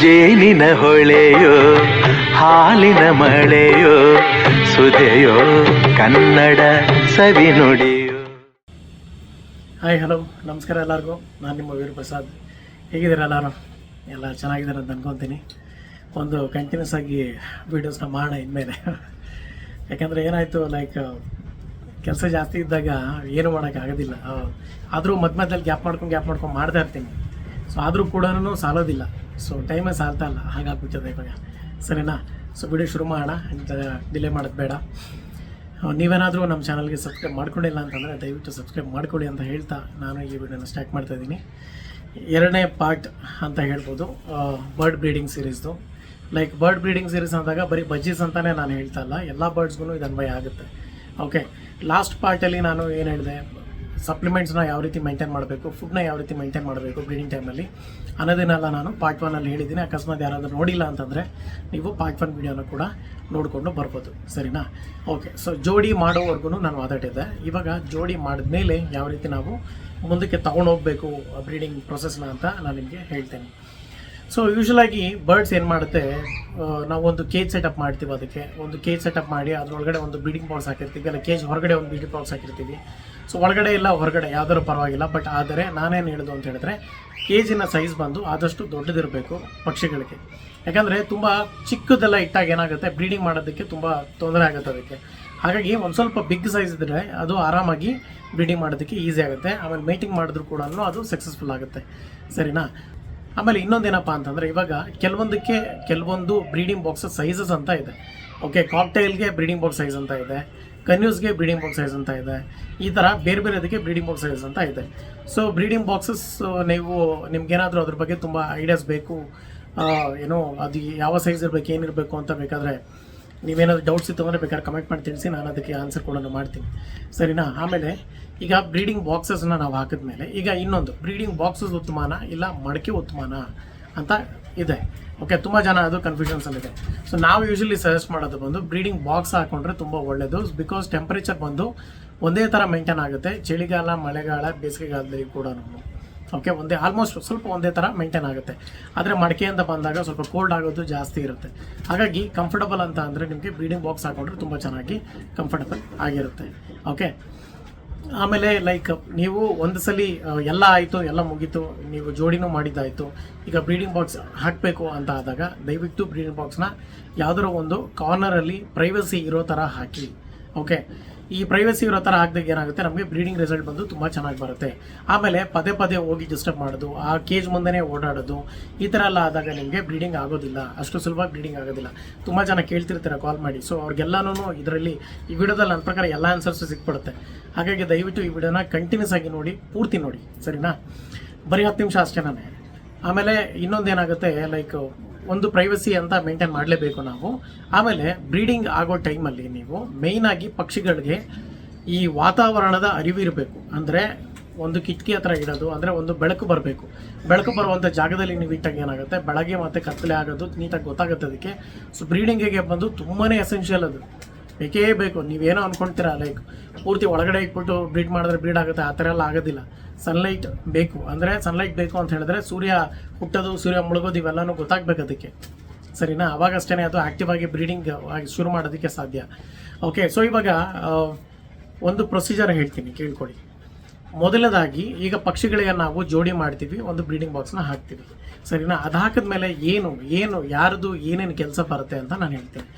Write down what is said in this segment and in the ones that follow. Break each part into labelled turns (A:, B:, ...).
A: ಜೇನಿನ ಹೊಳೆಯೋ, ಹಾಲಿನ ಮಳೆಯೋ, ಸುದೆಯೋ, ಕನ್ನಡ ಸವಿ ನುಡಿಯೋ.
B: ಹಾಯ್ ಹಲೋ ನಮಸ್ಕಾರ ಎಲ್ಲರಿಗೂ. ನಾನು ನಿಮ್ಮ ವೀರ್ ಪ್ರಸಾದ್. ಹೇಗಿದ್ದೀರ ಎಲ್ಲರೂ? ಎಲ್ಲ ಚೆನ್ನಾಗಿದ್ದಾರೆ ಅಂತ ಅನ್ಕೊತೀನಿ. ಒಂದು ಕಂಟಿನ್ಯೂಸ್ ಆಗಿ ವೀಡಿಯೋಸ್ನ ಮಾಡೋಣ ಇನ್ಮೇಲೆ. ಯಾಕಂದರೆ ಏನಾಯಿತು ಲೈಕ್ ಕೆಲಸ ಜಾಸ್ತಿ ಇದ್ದಾಗ ಏನು ಮಾಡೋಕ್ಕಾಗೋದಿಲ್ಲ. ಆದರೂ ಮಧ್ಯ ಮಧ್ಯದಲ್ಲಿ ಗ್ಯಾಪ್ ಮಾಡ್ಕೊಂಡು ಗ್ಯಾಪ್ ಮಾಡ್ಕೊಂಡು ಮಾಡ್ತಾ ಇರ್ತೀನಿ. ಸೊ ಆದರೂ ಕೂಡ ಸಾಲೋದಿಲ್ಲ. ಸೊ ಟೈಮೇ ಸಾಲ್ತಾ ಇಲ್ಲ. ಹಾಗಾಗ್ಬಿಟ್ಟಿದೆ ಇವಾಗ. ಸರಿನಾ? ಸೊ ವಿಡಿಯೋ ಶುರು ಮಾಡೋಣ. ಅಂತ ಡಿಲೇ ಮಾಡೋದು ಬೇಡ. ನೀವೇನಾದರೂ ನಮ್ಮ ಚಾನಲ್ಗೆ ಸಬ್ಸ್ಕ್ರೈಬ್ ಮಾಡ್ಕೊಂಡಿಲ್ಲ ಅಂತಂದರೆ ದಯವಿಟ್ಟು ಸಬ್ಸ್ಕ್ರೈಬ್ ಮಾಡ್ಕೊಳ್ಳಿ ಅಂತ ಹೇಳ್ತಾ ನಾನು ಈ ವಿಡಿಯೋನ ಸ್ಟಾರ್ಟ್ ಮಾಡ್ತಾ ಇದ್ದೀನಿ. ಎರಡನೇ ಪಾರ್ಟ್ ಅಂತ ಹೇಳ್ಬೋದು. ಬರ್ಡ್ ಬ್ರೀಡಿಂಗ್ ಸೀರೀಸ್ದು ಲೈಕ್ ಬರ್ಡ್ ಬ್ರೀಡಿಂಗ್ ಸೀರೀಸ್ ಅಂದಾಗ ಬರೀ ಬಜ್ಜೀಸ್ ಅಂತಲೇ ನಾನು ಹೇಳ್ತಾ ಇಲ್ಲ. ಎಲ್ಲ ಬರ್ಡ್ಸ್ಗೂ ಇದು ಅನ್ವಯ ಆಗುತ್ತೆ. ಓಕೆ ಲಾಸ್ಟ್ ಪಾರ್ಟಲ್ಲಿ ನಾನು ಏನು ಹೇಳಿದೆ? ಸಪ್ಲಿಮೆಂಟ್ಸ್ನ ಯಾವ ರೀತಿ ಮೈಂಟೈನ್ ಮಾಡಬೇಕು ಫುಡ್ನ ಯಾವ ರೀತಿ ಮೈಂಟೈನ್ ಮಾಡಬೇಕು ಬ್ರೀಡಿಂಗ್ ಟೈಮಲ್ಲಿ ಅನ್ನೋದನ್ನೆಲ್ಲ ನಾನು ಪಾರ್ಟ್ ಒನಲ್ಲಿ ಹೇಳಿದ್ದೀನಿ. ಅಕಸ್ಮಾತ್ ಯಾರಾದರೂ ನೋಡಿಲ್ಲ ಅಂತಂದರೆ ನೀವು ಪಾರ್ಟ್ ಒನ್ ವಿಡಿಯೋನ ಕೂಡ ನೋಡಿಕೊಂಡು ಬರ್ಬೋದು. ಸರಿನಾ? ಓಕೆ ಸೊ ಜೋಡಿ ಮಾಡೋವರೆಗೂ ನಾನು ಮಾತಾಡಿದ್ದೆ. ಇವಾಗ ಜೋಡಿ ಮಾಡಿದ್ಮೇಲೆ ಯಾವ ರೀತಿ ನಾವು ಮುಂದಕ್ಕೆ ತಗೊಂಡು ಹೋಗಬೇಕು ಬ್ರೀಡಿಂಗ್ ಪ್ರೊಸೆಸ್ನ ಅಂತ ನಾನು ನಿಮಗೆ ಹೇಳ್ತೇನೆ. ಸೊ ಯೂಶ್ವಲಾಗಿ ಬರ್ಡ್ಸ್ ಏನು ಮಾಡುತ್ತೆ ನಾವು ಒಂದು ಕೇಜ್ ಸೆಟಪ್ ಮಾಡ್ತೀವಿ ಅದಕ್ಕೆ. ಒಂದು ಕೇಜ್ ಸೆಟಪ್ ಮಾಡಿ ಅದರೊಳಗಡೆ ಒಂದು ಬ್ರೀಡಿಂಗ್ ಬಾಕ್ಸ್ ಹಾಕಿರ್ತೀವಿ. ಅಲ್ಲ ಕೇಜ್ ಹೊರಗಡೆ ಒಂದು ಬ್ರೀಡಿಂಗ್ ಬಾಕ್ಸ್ ಹಾಕಿರ್ತೀವಿ. ಸೊ ಒಳಗಡೆ ಇಲ್ಲ, ಹೊರಗಡೆ ಯಾವ್ದಾದ್ರು ಪರವಾಗಿಲ್ಲ. ಬಟ್ ಆದರೆ ನಾನೇನು ಹೇಳೋದು ಅಂತ ಹೇಳಿದ್ರೆ ಕೇಜಿನ ಸೈಜ್ ಬಂದು ಆದಷ್ಟು ದೊಡ್ಡದಿರಬೇಕು ಪಕ್ಷಿಗಳಿಗೆ. ಯಾಕಂದರೆ ತುಂಬ ಚಿಕ್ಕದೆಲ್ಲ ಇಟ್ಟಾಗ ಏನಾಗುತ್ತೆ ಬ್ರೀಡಿಂಗ್ ಮಾಡೋದಕ್ಕೆ ತುಂಬ ತೊಂದರೆ ಆಗುತ್ತೆ ಅದಕ್ಕೆ. ಹಾಗಾಗಿ ಒಂದು ಸ್ವಲ್ಪ ಬಿಗ್ ಸೈಜ್ ಇದ್ದರೆ ಅದು ಆರಾಮಾಗಿ ಬ್ರೀಡಿಂಗ್ ಮಾಡೋದಕ್ಕೆ ಈಸಿ ಆಗುತ್ತೆ. ಆಮೇಲೆ ಮೀಟಿಂಗ್ ಮಾಡಿದ್ರು ಕೂಡ ಅದು ಸಕ್ಸಸ್ಫುಲ್ ಆಗುತ್ತೆ. ಸರಿನಾ? ಆಮೇಲೆ ಇನ್ನೊಂದೇನಪ್ಪ ಅಂತಂದರೆ ಇವಾಗ ಕೆಲವೊಂದಕ್ಕೆ ಕೆಲವೊಂದು ಬ್ರೀಡಿಂಗ್ ಬಾಕ್ಸಸ್ ಸೈಜಸ್ ಅಂತ ಇದೆ. ಓಕೆ ಕಾಕ್ಟೈಲ್ಗೆ ಬ್ರೀಡಿಂಗ್ ಬಾಕ್ಸ್ ಸೈಜ್ ಅಂತ ಇದೆ. ಕನ್ಯೂಸ್ಗೆ ಬ್ರೀಡಿಂಗ್ ಬಾಕ್ಸ್ ಸೈಜ್ ಅಂತ ಇದೆ. ಈ ಥರ ಬೇರೆ ಬೇರೆದಕ್ಕೆ ಬ್ರೀಡಿಂಗ್ ಬಾಕ್ಸ್ ಸೈಜ್ ಅಂತ ಇದೆ. ಸೊ ಬ್ರೀಡಿಂಗ್ ಬಾಕ್ಸಸ್ ನೀವು ನಿಮ್ಗೇನಾದರೂ ಅದ್ರ ಬಗ್ಗೆ ತುಂಬ ಐಡಿಯಾಸ್ ಬೇಕು ಏನೋ, ಅದು ಯಾವ ಸೈಜ್ ಇರಬೇಕು ಏನಿರಬೇಕು ಅಂತ ಬೇಕಾದರೆ ನೀವೇನಾದ್ರು ಡೌಟ್ಸ್ ಇತ್ತು ಅಂದರೆ ಬೇಕಾದ್ರೆ ಕಮೆಂಟ್ ಮಾಡಿ ತಿಳಿಸಿ, ನಾನು ಅದಕ್ಕೆ ಆನ್ಸರ್ ಕೊಡೋಣ ಮಾಡ್ತೀನಿ. ಸರಿನಾ? ಆಮೇಲೆ ಈಗ ಬ್ರೀಡಿಂಗ್ ಬಾಕ್ಸಸ್ನ ನಾವು ಹಾಕಿದ ಮೇಲೆ ಈಗ ಇನ್ನೊಂದು ಬ್ರೀಡಿಂಗ್ ಬಾಕ್ಸಸ್ ಉತ್ಮಾನ ಇಲ್ಲ ಮಡಕೆ ಉತ್ಮಾನ ಅಂತ ಇದೆ. ಓಕೆ ತುಂಬ ಜನ ಅದು ಕನ್ಫ್ಯೂಷನ್ಸಲ್ಲಿದೆ ಸೊ ನಾವು ಯೂಶಲಿ ಸಜೆಸ್ಟ್ ಮಾಡೋದು ಬಂದು ಬ್ರೀಡಿಂಗ್ ಬಾಕ್ಸ್ ಹಾಕೊಂಡ್ರೆ ತುಂಬ ಒಳ್ಳೆಯದು ಬಿಕಾಸ್ ಟೆಂಪರೇಚರ್ ಬಂದು ಒಂದೇ ಥರ ಮೇಂಟೈನ್ ಆಗುತ್ತೆ. ಚಳಿಗಾಲ, ಮಳೆಗಾಲ, ಬೇಸಿಗೆಗಾಲದಲ್ಲಿ ಕೂಡ ಓಕೆ ಒಂದೇ ಆಲ್ಮೋಸ್ಟ್ ಸ್ವಲ್ಪ ಒಂದೇ ಥರ ಮೇಂಟೈನ್ ಆಗುತ್ತೆ. ಆದರೆ ಮಡಿಕೆ ಅಂತ ಬಂದಾಗ ಸ್ವಲ್ಪ ಕೋಲ್ಡ್ ಆಗೋದು ಜಾಸ್ತಿ ಇರುತ್ತೆ. ಹಾಗಾಗಿ ಕಂಫರ್ಟಬಲ್ ಅಂತ ಅಂದರೆ ನಿಮಗೆ ಬ್ರೀಡಿಂಗ್ ಬಾಕ್ಸ್ ಹಾಕೊಂಡ್ರೆ ತುಂಬ ಚೆನ್ನಾಗಿ ಕಂಫರ್ಟಬಲ್ ಆಗಿರುತ್ತೆ. ಓಕೆ ಆಮೇಲೆ ಲೈಕ್ ನೀವು ಒಂದು ಸಲ ಎಲ್ಲ ಆಯಿತು, ಎಲ್ಲ ಮುಗೀತು, ನೀವು ಜೋಡಿನೂ ಮಾಡಿದ್ದಾಯಿತು, ಈಗ ಬ್ರೀಡಿಂಗ್ ಬಾಕ್ಸ್ ಹಾಕಬೇಕು ಅಂತ ಆದಾಗ ದಯವಿಟ್ಟು ಬ್ರೀಡಿಂಗ್ ಬಾಕ್ಸ್ನ ಯಾವುದರ ಒಂದು ಕಾರ್ನರಲ್ಲಿ ಪ್ರೈವಸಿ ಇರೋ ಥರ ಹಾಕಿ. ಓಕೆ ಈ ಪ್ರೈವಸಿ ಇರೋ ಥರ ಹಾಕಿದಾಗ ಏನಾಗುತ್ತೆ? ನಮಗೆ ಬ್ರೀಡಿಂಗ್ ರಿಸಲ್ಟ್ ಬಂದು ತುಂಬ ಚೆನ್ನಾಗಿ ಬರುತ್ತೆ. ಆಮೇಲೆ ಪದೇ ಪದೇ ಹೋಗಿ ಡಿಸ್ಟರ್ಬ್ ಮಾಡೋದು, ಆ ಕೇಜ್ ಮುಂದೆನೇ ಓಡಾಡೋದು, ಈ ಥರ ಎಲ್ಲ ಆದಾಗ ನಿಮಗೆ ಬ್ರೀಡಿಂಗ್ ಆಗೋದಿಲ್ಲ. ಅಷ್ಟು ಸುಲಭ ಬ್ರೀಡಿಂಗ್ ಆಗೋದಿಲ್ಲ. ತುಂಬ ಜನ ಕೇಳ್ತಿರ್ತಾರೆ ಕಾಲ್ ಮಾಡಿ. ಸೊ ಅವ್ರಿಗೆಲ್ಲನೂ ಇದರಲ್ಲಿ ಈ ವಿಡಿಯೋದಲ್ಲಿ ನನ್ನ ಪ್ರಕಾರ ಎಲ್ಲ ಆನ್ಸರ್ಸು ಸಿಕ್ಬಿಡುತ್ತೆ. ಹಾಗಾಗಿ ದಯವಿಟ್ಟು ಈ ವಿಡಿಯೋನ ಕಂಟಿನ್ಯೂಸ್ ಆಗಿ ನೋಡಿ, ಪೂರ್ತಿ ನೋಡಿ. ಸರಿನಾ? ಬರೀ ಹತ್ತು ನಿಮಿಷ ಅಷ್ಟೇ ನಾನು ಆಮೇಲೆ ಇನ್ನೊಂದು ಏನಾಗುತ್ತೆ ಲೈಕ್ ಒಂದು ಪ್ರೈವಸಿ ಅಂತ ಮೇಂಟೈನ್ ಮಾಡಲೇಬೇಕು ನಾವು. ಆಮೇಲೆ ಬ್ರೀಡಿಂಗ್ ಆಗೋ ಟೈಮಲ್ಲಿ ನೀವು ಮೇಯ್ನಾಗಿ ಪಕ್ಷಿಗಳಿಗೆ ಈ ವಾತಾವರಣದ ಅರಿವಿರಬೇಕು ಅಂದರೆ ಒಂದು ಕಿಟಕಿ ಹತ್ರ ಇಡೋದು, ಅಂದರೆ ಒಂದು ಬೆಳಕು ಬರಬೇಕು. ಬೆಳಕು ಬರುವಂಥ ಜಾಗದಲ್ಲಿ ನೀವು ಇಟ್ಟಾಗ ಏನಾಗುತ್ತೆ, ಬೆಳಗ್ಗೆ ಮತ್ತೆ ಕತ್ತಲೆ ಆಗೋದು, ನೀಟಾಗಿ ಗೊತ್ತಾಗುತ್ತೆ ಅದಕ್ಕೆ. ಸೊ ಬ್ರೀಡಿಂಗಿಗೆ ಬಂದು ತುಂಬಾ ಎಸೆನ್ಷಿಯಲ್ ಅದು. ಬೇಕೇ ಬೇಕು? ನೀವೇನೋ ಅಂದ್ಕೊಳ್ತೀರಾ ಲೈಕ್ ಪೂರ್ತಿ ಒಳಗಡೆ ಇಟ್ಬಿಟ್ಟು ಬ್ರೀಡ್ ಮಾಡಿದ್ರೆ ಬ್ರೀಡ್ ಆಗುತ್ತೆ, ಆ ಥರ ಎಲ್ಲ ಆಗೋದಿಲ್ಲ. ಸನ್ಲೈಟ್ ಬೇಕು. ಅಂದರೆ ಸನ್ಲೈಟ್ ಬೇಕು ಅಂತ ಹೇಳಿದ್ರೆ ಸೂರ್ಯ ಹುಟ್ಟೋದು, ಸೂರ್ಯ ಮುಳುಗೋದು ಇವೆಲ್ಲನೂ ಗೊತ್ತಾಗಬೇಕು ಅದಕ್ಕೆ. ಸರಿನಾ? ಅವಾಗಷ್ಟೇ ಅದು ಆ್ಯಕ್ಟಿವ್ ಆಗಿ ಬ್ರೀಡಿಂಗ್ ಆಗಿ ಶುರು ಮಾಡೋದಕ್ಕೆ ಸಾಧ್ಯ. ಓಕೆ ಸೊ ಇವಾಗ ಒಂದು ಪ್ರೊಸೀಜರ್ ಹೇಳ್ತೀನಿ, ಕೇಳ್ಕೊಳ್ಳಿ. ಮೊದಲದಾಗಿ ಈಗ ಪಕ್ಷಿಗಳಿಗೆ ನಾವು ಜೋಡಿ ಮಾಡ್ತೀವಿ, ಒಂದು ಬ್ರೀಡಿಂಗ್ ಬಾಕ್ಸ್ನ ಹಾಕ್ತೀವಿ. ಸರಿನಾ? ಅದು ಹಾಕಿದ್ಮೇಲೆ ಏನು ಏನು, ಯಾರದು ಏನೇನು ಕೆಲಸ ಬರುತ್ತೆ ಅಂತ ನಾನು ಹೇಳ್ತೀನಿ.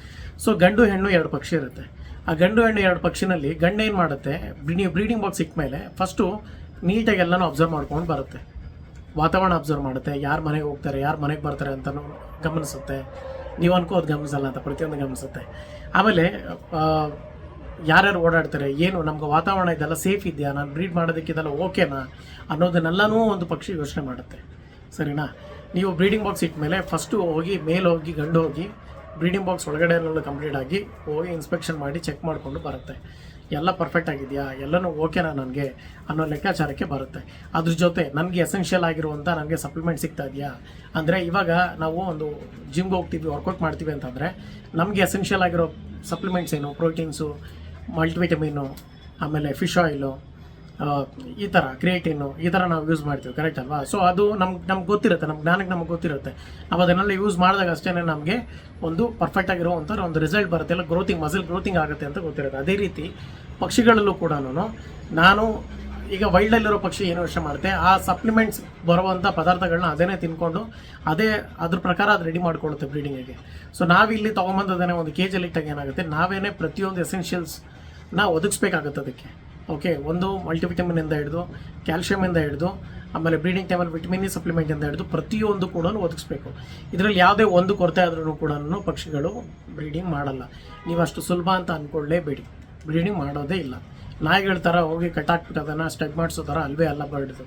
B: ಸೊ ಗಂಡು ಹೆಣ್ಣು ಎರಡು ಪಕ್ಷಿ ಇರುತ್ತೆ. ಆ ಗಂಡು ಹೆಣ್ಣು ಎರಡು ಪಕ್ಷಿನಲ್ಲಿ ಗಂಡು ಏನು ಮಾಡುತ್ತೆ? ನೀವು ಬ್ರೀಡಿಂಗ್ ಬಾಕ್ಸ್ ಸಿಕ್ಕ ಮೇಲೆ ಫಸ್ಟು ನೀಟಾಗಿ ಎಲ್ಲನೂ ಅಬ್ಸರ್ವ್ ಮಾಡ್ಕೊಂಡು ಬರುತ್ತೆ. ವಾತಾವರಣ ಅಬ್ಸರ್ವ್ ಮಾಡುತ್ತೆ. ಯಾರು ಮನೆಗೆ ಹೋಗ್ತಾರೆ, ಯಾರು ಮನೆಗೆ ಬರ್ತಾರೆ ಅಂತಲೂ ಗಮನಿಸುತ್ತೆ. ನೀವು ಅನ್ಕೋದು ಗಮನಿಸಲ್ಲ ಅಂತ ಪ್ರತಿಯೊಂದು ಗಮನಿಸುತ್ತೆ. ಆಮೇಲೆ ಯಾರ್ಯಾರು ಓಡಾಡ್ತಾರೆ, ಏನು ನಮ್ಗೆ ವಾತಾವರಣ ಇದೆಲ್ಲ ಸೇಫ್ ಇದೆಯಾ? ನಾನು ಬ್ರೀಡ್ ಮಾಡೋದಕ್ಕೆ ಇದೆಲ್ಲ ಓಕೆನಾ ಅನ್ನೋದನ್ನೆಲ್ಲನೂ ಒಂದು ಪಕ್ಷಿ ಯೋಚನೆ ಮಾಡುತ್ತೆ. ಸರಿನಾ? ನೀವು ಬ್ರೀಡಿಂಗ್ ಬಾಕ್ಸ್ ಇಟ್ಟ ಮೇಲೆ ಫಸ್ಟು ಹೋಗಿ, ಮೇಲೆ ಹೋಗಿ, ಗಂಡು ಹೋಗಿ ಬ್ರೀಡಿಂಗ್ ಬಾಕ್ಸ್ ಒಳಗಡೆ ಕಂಪ್ಲೀಟ್ ಆಗಿ ಹೋಗಿ ಇನ್ಸ್ಪೆಕ್ಷನ್ ಮಾಡಿ ಚೆಕ್ ಮಾಡಿಕೊಂಡು ಬರುತ್ತೆ. ಎಲ್ಲ ಪರ್ಫೆಕ್ಟ್ ಆಗಿದೆಯಾ? ಎಲ್ಲನೂ ಓಕೆನಾ ನನಗೆ? ಅನ್ನೋ ಲೆಕ್ಕಾಚಾರಕ್ಕೆ ಬರುತ್ತೆ. ಅದ್ರ ಜೊತೆ ನನಗೆ ಎಸೆನ್ಷಿಯಲ್ ಆಗಿರುವಂಥ ನನಗೆ ಸಪ್ಲಿಮೆಂಟ್ ಸಿಗ್ತಾ ಇದೆಯಾ? ಅಂದರೆ ಇವಾಗ ನಾವು ಒಂದು ಜಿಮ್ಗೆ ಹೋಗ್ತೀವಿ ವರ್ಕೌಟ್ ಮಾಡ್ತೀವಿ ಅಂತಂದರೆ ನಮಗೆ ಎಸೆನ್ಷಿಯಲ್ ಆಗಿರೋ ಸಪ್ಲಿಮೆಂಟ್ಸ್ ಏನು? ಪ್ರೋಟೀನ್ಸು ಮಲ್ಟಿವಿಟಮಿನು ಆಮೇಲೆ ಫಿಶ್ ಆಯಿಲು ಈ ಥರ ಕ್ರಿಯೇಟಿನ್ನು ಈ ಥರ ನಾವು ಯೂಸ್ ಮಾಡ್ತೀವಿ ಕರೆಕ್ಟ್ ಅಲ್ವಾ? ಸೊ ಅದು ನಮ್ಗೆ ನಮ್ಗೆ ಗೊತ್ತಿರುತ್ತೆ ನಮ್ಮ ಜ್ಞಾನಕ್ಕೆ ನಮ್ಗೆ ಗೊತ್ತಿರುತ್ತೆ. ನಾವು ಅದನ್ನೆಲ್ಲ ಯೂಸ್ ಮಾಡಿದಾಗ ಅಷ್ಟೇ ನಮಗೆ ಒಂದು ಪರ್ಫೆಕ್ಟ್ ಆಗಿರುವಂಥ ಒಂದು ರಿಸಲ್ಟ್ ಬರುತ್ತೆ, ಇಲ್ಲ ಗ್ರೋತಿಂಗ್ ಮಸಲ್ ಗ್ರೋತಿಂಗ್ ಆಗುತ್ತೆ ಅಂತ ಗೊತ್ತಿರುತ್ತೆ. ಅದೇ ರೀತಿ ಪಕ್ಷಿಗಳಲ್ಲೂ ಕೂಡ ನಾನು ಈಗ ವೈಲ್ಡಲ್ಲಿರೋ ಪಕ್ಷಿ ಏನು ವರ್ಷ ಮಾಡುತ್ತೆ ಆ ಸಪ್ಲಿಮೆಂಟ್ಸ್ ಬರುವಂಥ ಪದಾರ್ಥಗಳನ್ನ ಅದೇನೇ ತಿನ್ಕೊಂಡು ಅದೇ ಅದ್ರ ಪ್ರಕಾರ ಅದು ರೆಡಿ ಮಾಡ್ಕೊಳ್ಳುತ್ತೆ ಬ್ರೀಡಿಂಗಿಗೆ ಸೊ ನಾವಿಲ್ಲಿ ತೊಗೊಂಬಂದದೇ ಒಂದು ಕೆ ಜಲ್ಲಿ ಇಟ್ಟಾಗ ಏನಾಗುತ್ತೆ, ನಾವೇನೇ ಪ್ರತಿಯೊಂದು ಎಸೆನ್ಷಿಯಲ್ಸ್ನ ಒದಗಿಸ್ಬೇಕಾಗುತ್ತೆ ಅದಕ್ಕೆ. ಓಕೆ ಒಂದು ಮಲ್ಟಿವಿಟಮಿನಿಂದ ಹಿಡಿದು ಕ್ಯಾಲ್ಶಿಯಮಿಂದ ಹಿಡಿದು, ಆಮೇಲೆ ಬ್ರೀಡಿಂಗ್ ಟೈಮಲ್ಲಿ ವಿಟಮಿನ್ ಸಪ್ಲಿಮೆಂಟಿಂದ ಹಿಡಿದು ಪ್ರತಿಯೊಂದು ಕೂಡ ಒದಗಿಸ್ಬೇಕು. ಇದರಲ್ಲಿ ಯಾವುದೇ ಒಂದು ಕೊರತೆ ಆದ್ರೂ ಕೂಡ ಪಕ್ಷಿಗಳು ಬ್ರೀಡಿಂಗ್ ಮಾಡಲ್ಲ. ನೀವು ಅಷ್ಟು ಸುಲಭ ಅಂತ ಅಂದ್ಕೊಳ್ಳೇಬೇಡಿ ಬ್ರೀಡಿಂಗ್ ಮಾಡೋದೇ ಇಲ್ಲ. ನಾಯಿಗಳ ಥರ ಹೋಗಿ ಕಟ್ಟಾಕ್ಬಿಟ್ಟು ಸ್ಟೆಡ್ ಮಾಡಿಸೋ ಥರ ಅಲ್ವೇ ಅಲ್ಲ ಬರ್ಡ್ದು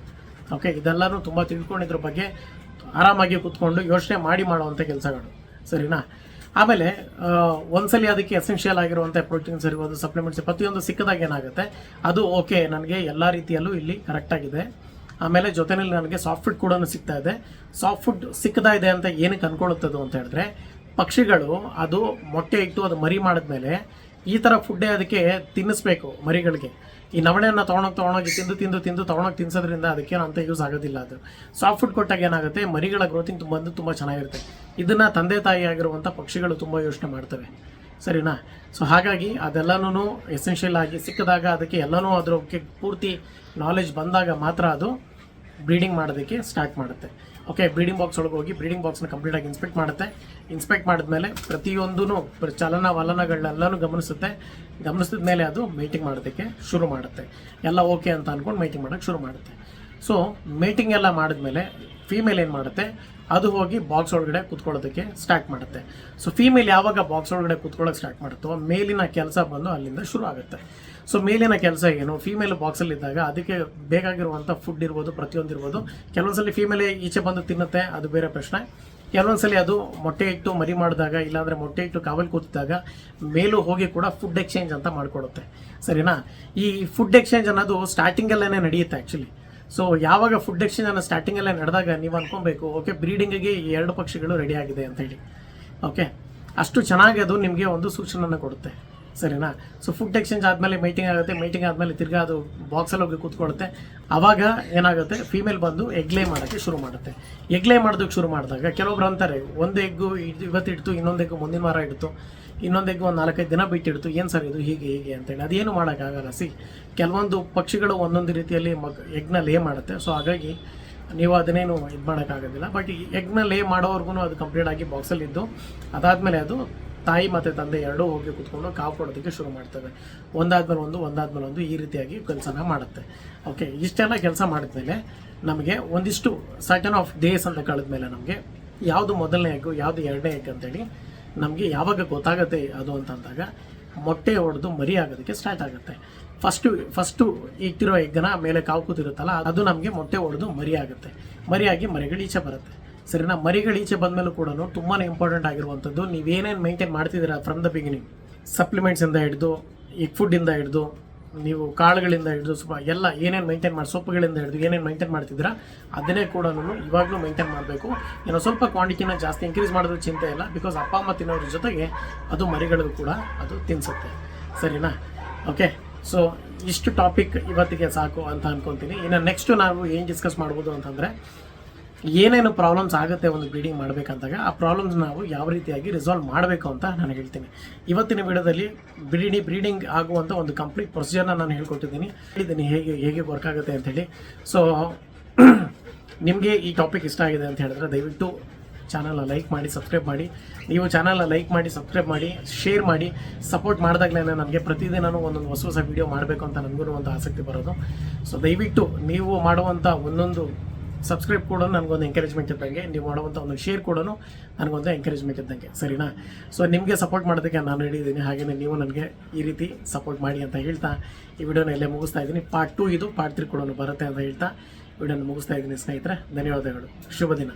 B: ಓಕೆ ಇದೆಲ್ಲರೂ ತುಂಬ ತಿಳ್ಕೊಂಡಿದ್ರ ಬಗ್ಗೆ ಆರಾಮಾಗಿ ಕೂತ್ಕೊಂಡು ಯೋಚನೆ ಮಾಡಿ ಮಾಡುವಂಥ ಕೆಲಸಗಳು. ಸರಿನಾ? ಆಮೇಲೆ ಒಂದ್ಸಲ ಅದಕ್ಕೆ ಎಸೆನ್ಷಿಯಲ್ ಆಗಿರುವಂಥ ಪ್ರೋಟೀನ್ಸ್ ಇರ್ಬೋದು ಸಪ್ಲಿಮೆಂಟ್ಸ್ ಪ್ರತಿಯೊಂದು ಸಿಕ್ಕದಾಗ ಏನಾಗುತ್ತೆ, ಅದು ಓಕೆ ನನಗೆ ಎಲ್ಲ ರೀತಿಯಲ್ಲೂ ಇಲ್ಲಿ ಕರೆಕ್ಟಾಗಿದೆ ಆಮೇಲೆ ಜೊತೆಯಲ್ಲಿ ನನಗೆ ಸಾಫ್ಟ್ ಫುಡ್ ಕೂಡ ಸಿಗ್ತಾ ಇದೆ. ಸಾಫ್ಟ್ ಫುಡ್ ಸಿಕ್ಕದಾ ಇದೆ ಅಂತ ಏನಕ್ಕೆ ಅನ್ಕೊಳ್ಳುತ್ತದು ಅಂತ ಹೇಳಿದ್ರೆ, ಪಕ್ಷಿಗಳು ಅದು ಮೊಟ್ಟೆ ಇಟ್ಟು ಅದು ಮರಿ ಮಾಡಿದ್ಮೇಲೆ ಈ ಥರ ಫುಡ್ಡೇ ಅದಕ್ಕೆ ತಿನ್ನಿಸ್ಬೇಕು ಮರಿಗಳಿಗೆ. ಈ ನವಣೆಯನ್ನು ತೊಗೊಂಡೋಗಿ ತೊಗೊಂಡೋಗಿ ತಿಂದು ತಿಂದು ತಿಂದು ತೊಗೊಂಡೋಗಿ ತಿನ್ಸೋದ್ರಿಂದ ಅದಕ್ಕೇನು ಅಂತ ಯೂಸ್ ಆಗೋದಿಲ್ಲ ಅದು. ಸಾಫ್ಟ್ ಫುಡ್ ಕೊಟ್ಟಾಗ ಏನಾಗುತ್ತೆ, ಮರಿಗಳ ಗ್ರೋತಿಂಗ್ ತುಂಬ ಅಂದ್ರೆ ತುಂಬ ಚೆನ್ನಾಗಿರುತ್ತೆ. ಇದನ್ನು ತಂದೆ ತಾಯಿ ಆಗಿರುವಂಥ ಪಕ್ಷಿಗಳು ತುಂಬ ಯೋಚನೆ ಮಾಡ್ತವೆ. ಸರಿನಾ? ಸೊ ಹಾಗಾಗಿ ಅದೆಲ್ಲನೂ ಎಸೆನ್ಷಿಯಲ್ ಆಗಿ ಸಿಕ್ಕಿದಾಗ ಅದಕ್ಕೆ ಎಲ್ಲನೂ ಅದ್ರ ಪೂರ್ತಿ ನಾಲೆಜ್ ಬಂದಾಗ ಮಾತ್ರ ಅದು ಬ್ರೀಡಿಂಗ್ ಮಾಡೋದಕ್ಕೆ ಸ್ಟಾರ್ಟ್ ಮಾಡುತ್ತೆ. ಓಕೆ ಬ್ರೀಡಿಂಗ್ ಬಾಕ್ಸ್ ಒಳಗೆ ಹೋಗಿ ಬ್ರೀಡಿಂಗ್ ಬಾಕ್ಸ್ನ ಕಂಪ್ಲೀಟಾಗಿ ಇನ್ಸ್ಪೆಕ್ಟ್ ಮಾಡುತ್ತೆ. ಇನ್ಸ್ಪೆಕ್ಟ್ ಮಾಡಿದ್ಮೇಲೆ ಪ್ರತಿಯೊಂದೂ ಚಲನ ವಲನಗಳನ್ನೆಲ್ಲನೂ ಗಮನಿಸುತ್ತೆ. ಗಮನಿಸಿದ ಮೇಲೆ ಅದು ಮೀಟಿಂಗ್ ಮಾಡೋದಕ್ಕೆ ಶುರು ಮಾಡುತ್ತೆ. ಎಲ್ಲ ಓಕೆ ಅಂತ ಅಂದ್ಕೊಂಡು ಮೀಟಿಂಗ್ ಮಾಡೋಕ್ಕೆ ಶುರು ಮಾಡುತ್ತೆ. ಸೊ ಮೀಟಿಂಗ್ ಎಲ್ಲ ಮಾಡಿದ್ಮೇಲೆ ಫೀಮೇಲ್ ಏನು ಮಾಡುತ್ತೆ? ಅದು ಹೋಗಿ ಬಾಕ್ಸ್ ಒಳಗಡೆ ಕುತ್ಕೊಳ್ಳೋದಕ್ಕೆ ಸ್ಟಾರ್ಟ್ ಮಾಡುತ್ತೆ. ಸೊ ಫೀಮೇಲ್ ಯಾವಾಗ ಬಾಕ್ಸ್ ಒಳಗಡೆ ಕುತ್ಕೊಳ್ಳೋಕೆ ಸ್ಟಾರ್ಟ್ ಮಾಡುತ್ತೋ, ಮೇಲಿನ ಕೆಲಸ ಬಂದು ಅಲ್ಲಿಂದ ಶುರು ಆಗುತ್ತೆ. ಸೊ ಮೇಲಿನ ಕೆಲಸ ಏನು? ಫೀಮೇಲ್ ಬಾಕ್ಸಲ್ಲಿದ್ದಾಗ ಅದಕ್ಕೆ ಬೇಕಾಗಿರುವಂಥ ಫುಡ್ ಇರ್ಬೋದು, ಪ್ರತಿಯೊಂದು ಇರ್ಬೋದು, ಕೆಲವೊಂದ್ಸಲಿ ಫೀಮೇಲೆ ಈಚೆ ಬಂದು ತಿನ್ನುತ್ತೆ, ಅದು ಬೇರೆ ಪ್ರಶ್ನೆ. ಕೆಲವೊಂದ್ಸಲಿ ಅದು ಮೊಟ್ಟೆ ಇಟ್ಟು ಮರಿ ಮಾಡಿದಾಗ, ಇಲ್ಲಾಂದರೆ ಮೊಟ್ಟೆ ಇಟ್ಟು ಕಾವಲು ಕೂತಿದಾಗ ಮೇಲೂ ಹೋಗಿ ಕೂಡ ಫುಡ್ ಎಕ್ಸ್ಚೇಂಜ್ ಅಂತ ಮಾಡಿಕೊಡುತ್ತೆ. ಸರಿನಾ? ಈ ಫುಡ್ ಎಕ್ಸ್ಚೇಂಜ್ ಅನ್ನೋದು ಸ್ಟಾರ್ಟಿಂಗಲ್ಲೇ ನಡೆಯುತ್ತೆ ಆ್ಯಕ್ಚುಲಿ ಸೊ ಯಾವಾಗ ಫುಡ್ ಎಕ್ಸ್ಚೇಂಜ್ ಸ್ಟಾರ್ಟಿಂಗಲ್ಲೇ ನಡೆದಾಗ ನೀವು ಅನ್ಕೊಬೇಕು ಓಕೆ ಬ್ರೀಡಿಂಗಿಗೆ ಎರಡು ಪಕ್ಷಿಗಳು ರೆಡಿ ಆಗಿದೆ ಅಂತ ಹೇಳಿ. ಓಕೆ ಅಷ್ಟು ಚೆನ್ನಾಗಿ ಅದು ನಿಮಗೆ ಒಂದು ಸೂಚನೆಯನ್ನು ಕೊಡುತ್ತೆ. ಸರಿನಾ? ಸೊ ಫುಡ್ ಎಕ್ಸ್ಚೇಂಜ್ ಆದಮೇಲೆ ಮೀಟಿಂಗ್ ಆಗುತ್ತೆ ಮೀಟಿಂಗ್ ಆದಮೇಲೆ ತಿರ್ಗಾ ಅದು ಬಾಕ್ಸಲ್ಲಿ ಹೋಗಿ ಕೂತ್ಕೊಳ್ಳುತ್ತೆ ಆವಾಗ ಏನಾಗುತ್ತೆ? ಫೀಮೇಲ್ ಬಂದು ಎಗ್ಲೇ ಮಾಡೋಕ್ಕೆ ಶುರು ಮಾಡುತ್ತೆ. ಎಗ್ಲೇ ಮಾಡೋದಕ್ಕೆ ಶುರು ಮಾಡಿದಾಗ ಕೆಲವೊಬ್ರು ಅಂತಾರೆ, ಒಂದು ಎಗ್ಗು ಇವತ್ತು ಇಡ್ತು, ಇನ್ನೊಂದು ಎಗ್ಗು ಮುಂದಿನ ವಾರ ಇಡ್ತು. ಇನ್ನೊಂದು ಎಗ್ಗು ಒಂದು ನಾಲ್ಕೈದು ದಿನ ಬಿಟ್ಟಿಡ್ತು. ಏನು ಸರ್ ಇದು? ಹೀಗೆ ಹೀಗೆ ಅಂತೇಳಿ. ಅದೇನು ಮಾಡೋಕ್ಕಾಗಲ್ಲ. ಸಿ, ಕೆಲವೊಂದು ಪಕ್ಷಿಗಳು ಒಂದೊಂದು ರೀತಿಯಲ್ಲಿ ಮಗ್ ಎಗ್ನ ಲೇ ಮಾಡುತ್ತೆ. ಸೊ ಹಾಗಾಗಿ ನೀವು ಅದನ್ನೇನು ಇದು ಮಾಡೋಕ್ಕಾಗೋದಿಲ್ಲ. ಬಟ್ ಎಗ್ನ ಲೇ ಮಾಡೋವರೆಗೂ ಅದು ಕಂಪ್ಲೀಟ್ ಆಗಿ ಬಾಕ್ಸಲ್ಲಿದ್ದು ಅದಾದಮೇಲೆ ಅದು ತಾಯಿ ಮತ್ತು ತಂದೆ ಎರಡೂ ಹೋಗಿ ಕುತ್ಕೊಂಡು ಕಾವು ಕೊಡೋದಕ್ಕೆ ಶುರು ಮಾಡ್ತವೆ. ಒಂದಾದ್ಮೇಲೆ ಒಂದು ಒಂದಾದ್ಮೇಲೆ ಒಂದು ಈ ರೀತಿಯಾಗಿ ಕೆಲಸನ ಮಾಡುತ್ತೆ. ಓಕೆ ಇಷ್ಟೆಲ್ಲ ಕೆಲಸ ಮಾಡಿದ್ಮೇಲೆ ನಮಗೆ ಒಂದಿಷ್ಟು ಸರ್ಟನ್ ಆಫ್ ಡೇಸ್ ಅಂತ ಕಳೆದ್ಮೇಲೆ ನಮಗೆ ಯಾವುದು ಮೊದಲನೇ ಎಗ್ಗು ಯಾವುದು ಎರಡನೇ ಎಗ್ ಅಂತೇಳಿ ನಮಗೆ ಯಾವಾಗ ಗೊತ್ತಾಗುತ್ತೆ ಅದು ಅಂತಂದಾಗ ಮೊಟ್ಟೆ ಹೊಡೆದು ಮರಿ ಆಗೋದಕ್ಕೆ ಸ್ಟಾರ್ಟ್ ಆಗುತ್ತೆ. ಫಸ್ಟು ಫಸ್ಟು ಇಟ್ಟಿರೋ ಎಗ್ಗನ ಮೇಲೆ ಕಾವು ಕೂತಿರುತ್ತಲ್ಲ, ಅದು ನಮಗೆ ಮೊಟ್ಟೆ ಹೊಡೆದು ಮರಿ ಆಗುತ್ತೆ ಮರಿಯಾಗಿ ಮರಿಗಳು ಈಚೆ ಬರುತ್ತೆ. ಸರಿನಾ? ಮರಿಗಳು ಈಚೆ ಬಂದಮೇಲೂ ಕೂಡ ತುಂಬಾ ಇಂಪಾರ್ಟೆಂಟ್ ಆಗಿರುವಂಥದ್ದು, ನೀವೇನೇನು ಮೇಂಟೈನ್ ಮಾಡ್ತಿದ್ದೀರಾ ಫ್ರಮ್ ದ ಬಿಗಿನಿಂಗ್ ಸಪ್ಲಿಮೆಂಟ್ಸಿಂದ ಹಿಡಿದು ಈ ಫುಡ್ಡಿಂದ ಹಿಡಿದು ನೀವು ಕಾಳುಗಳಿಂದ ಹಿಡಿದು ಸ್ವಲ್ಪ ಎಲ್ಲ ಏನೇನು ಮೈಂಟೈನ್ ಮಾಡಿ, ಸೊಪ್ಪುಗಳಿಂದ ಹಿಡಿದು ಏನೇನು ಮೈಂಟೈನ್ ಮಾಡ್ತಿದ್ದೀರಾ, ಅದನ್ನೇ ಕೂಡ ಇವಾಗಲೂ ಮೈಂಟೈನ್ ಮಾಡಬೇಕು. ಏನೋ ಸ್ವಲ್ಪ ಕ್ವಾಂಟಿಟಿನ ಜಾಸ್ತಿ ಇನ್ಕ್ರೀಸ್ ಮಾಡೋದು ಚಿಂತೆ ಇಲ್ಲ ಬಿಕಾಸ್ ಅಪ್ಪ ಅಮ್ಮ ತಿನ್ನೋದ್ರ ಜೊತೆಗೆ ಅದು ಮರಿಗಳಿಗೂ ಕೂಡ ಅದು ತಿನ್ಸುತ್ತೆ. ಸರಿನಾ? ಓಕೆ ಸೊ ಇಷ್ಟು ಟಾಪಿಕ್ ಇವತ್ತಿಗೆ ಸಾಕು ಅಂತ ಅನ್ಕೊತೀನಿ. ಇನ್ನು ನೆಕ್ಸ್ಟ್ ನಾವು ಏನು ಡಿಸ್ಕಸ್ ಮಾಡ್ಬೋದು ಅಂತಂದರೆ ಏನೇನು ಪ್ರಾಬ್ಲಮ್ಸ್ ಆಗುತ್ತೆ ಒಂದು ಬ್ರೀಡಿಂಗ್ ಮಾಡಬೇಕಂತಾಗ ಆ ಪ್ರಾಬ್ಲಮ್ಸ್ ನಾವು ಯಾವ ರೀತಿಯಾಗಿ ರಿಸಾಲ್ವ್ ಮಾಡಬೇಕು ಅಂತ ನಾನು ಹೇಳ್ತೀನಿ. ಇವತ್ತಿನ ವಿಡಿಯೋದಲ್ಲಿ ಬ್ರೀಡಿ ಬ್ರೀಡಿಂಗ್ ಆಗುವಂಥ ಒಂದು ಕಂಪ್ಲೀಟ್ ಪ್ರೊಸೀಜರ್ನ ನಾನು ಹೇಳ್ಕೊಟ್ಟಿದ್ದೀನಿ. ಹೇಳಿದ್ದೀನಿ ಹೇಗೆ ಹೇಗೆ ವರ್ಕ್ ಆಗುತ್ತೆ ಅಂತ ಹೇಳಿ. ಸೊ ನಿಮಗೆ ಈ ಟಾಪಿಕ್ ಇಷ್ಟ ಆಗಿದೆ ಅಂತ ಹೇಳಿದ್ರೆ ದಯವಿಟ್ಟು ಚಾನಲ್ನ ಲೈಕ್ ಮಾಡಿ ಸಬ್ಸ್ಕ್ರೈಬ್ ಮಾಡಿ. ನೀವು ಚಾನಲ್ನ ಲೈಕ್ ಮಾಡಿ ಸಬ್ಸ್ಕ್ರೈಬ್ ಮಾಡಿ ಶೇರ್ ಮಾಡಿ. ಸಪೋರ್ಟ್ ಮಾಡಿದಾಗಲೇ ನನಗೆ ಪ್ರತಿದಿನವೂ ಒಂದೊಂದು ಹೊಸ ಹೊಸ ವೀಡಿಯೋ ಮಾಡಬೇಕು ಅಂತ ನನಗೂ ಒಂದು ಆಸಕ್ತಿ ಬರೋದು. ಸೊ ದಯವಿಟ್ಟು ನೀವು ಮಾಡುವಂಥ ಒಂದೊಂದು ಸಬ್ಸ್ಕ್ರೈಬ್ ಕೂಡ ನನಗೊಂದು ಎಂಕರೇಜ್ಮೆಂಟ್ ಇದ್ದಂಗೆ, ನೀವು ಮಾಡುವಂಥ ಒಂದು ಶೇರ್ ಕೂಡ ನನಗೊಂದು ಎಂಕರೇಜ್ಮೆಂಟ್ ಇದ್ದಂಗೆ, ಸರಿನಾ? ಸೊ ನಿಮಗೆ ಸಪೋರ್ಟ್ ಮಾಡೋದಕ್ಕೆ ನಾನು ಹೇಳಿದ್ದೀನಿ ಹಾಗೆಯೇ ನೀವು ನನಗೆ ಈ ರೀತಿ ಸಪೋರ್ಟ್ ಮಾಡಿ ಅಂತ ಹೇಳ್ತಾ, ಈ ವಿಡಿಯೋನ ಎಲ್ಲೇ ಮುಗಿಸ್ತಾ ಇದ್ದೀನಿ. ಪಾರ್ಟ್ ಟು ಇದು ಪಾರ್ಟ್ ತ್ರೀ ಕೂಡ ಬರುತ್ತೆ ಅಂತ ಹೇಳ್ತಾ ವಿಡಿಯೋನ ಮುಗಿಸ್ತಾ ಇದ್ದೀನಿ ಸ್ನೇಹಿತರೆ. ಧನ್ಯವಾದಗಳು. ಶುಭ ದಿನ.